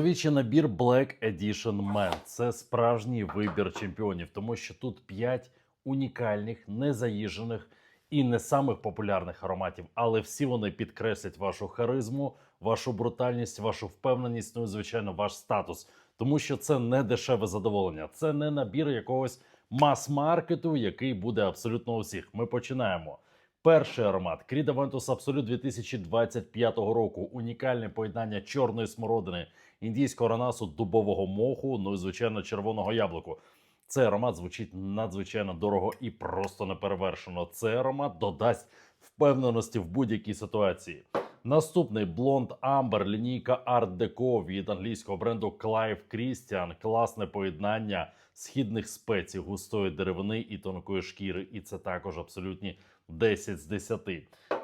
Чоловічий набір Black Edition Man – це справжній вибір чемпіонів, тому що тут 5 унікальних, незаїжених і не самих популярних ароматів, але всі вони підкреслять вашу харизму, вашу брутальність, вашу впевненість, ну і звичайно, ваш статус. Тому що це не дешеве задоволення, це не набір якогось мас-маркету, який буде абсолютно у всіх. Ми починаємо. Перший аромат Крідавентус Абсолют Absolute 2025 року. Унікальне поєднання чорної смородини, індійського ранасу, дубового моху, ну і звичайно червоного яблуку. Цей аромат звучить надзвичайно дорого і просто неперевершено. Цей аромат додасть впевненості в будь-якій ситуації. Наступний блонд Амбер, лінійка Art Deco від англійського бренду Clive Christian. Класне поєднання східних спецій, густої деревини і тонкої шкіри. І це також абсолютні 10 з 10.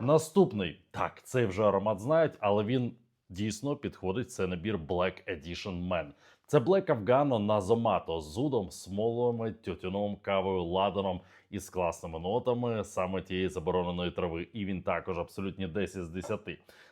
Наступний так, цей вже аромат знають, але він дійсно підходить. Це набір Black Edition Man. Це Black Afgano на Зомато з зудом, смолами, тютюном, кавою, ладаном і з класними нотами саме тієї забороненої трави. І він також абсолютні 10 з 10.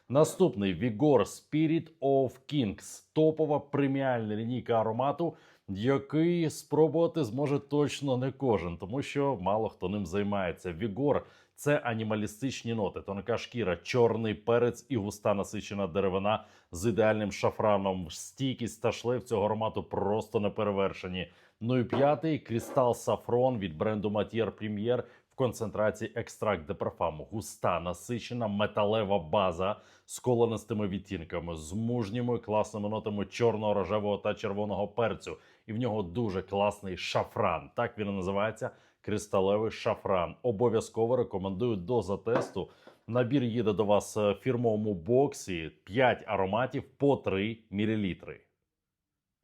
Наступний Vigor Spirit of Kings. Топова преміальна лінійка аромату, який спробувати зможе точно не кожен, тому що мало хто ним займається. Vigor – це анімалістичні ноти, тонка шкіра, чорний перець і густа насичена деревина з ідеальним шафраном. Стійкість та шлейф цього аромату просто не перевершені. Ну і п'ятий Крістал Сафрон від бренду Matier Premier в концентрації екстракт де парфам. Густа, насичена металева база з колонистими відтінками, з мужніми класними нотами чорного, рожевого та червоного перцю. І в нього дуже класний шафран. Так він і називається кристалевий шафран. Обов'язково рекомендую до затесту. Набір їде до вас в фірмовому боксі 5 ароматів по 3 мл.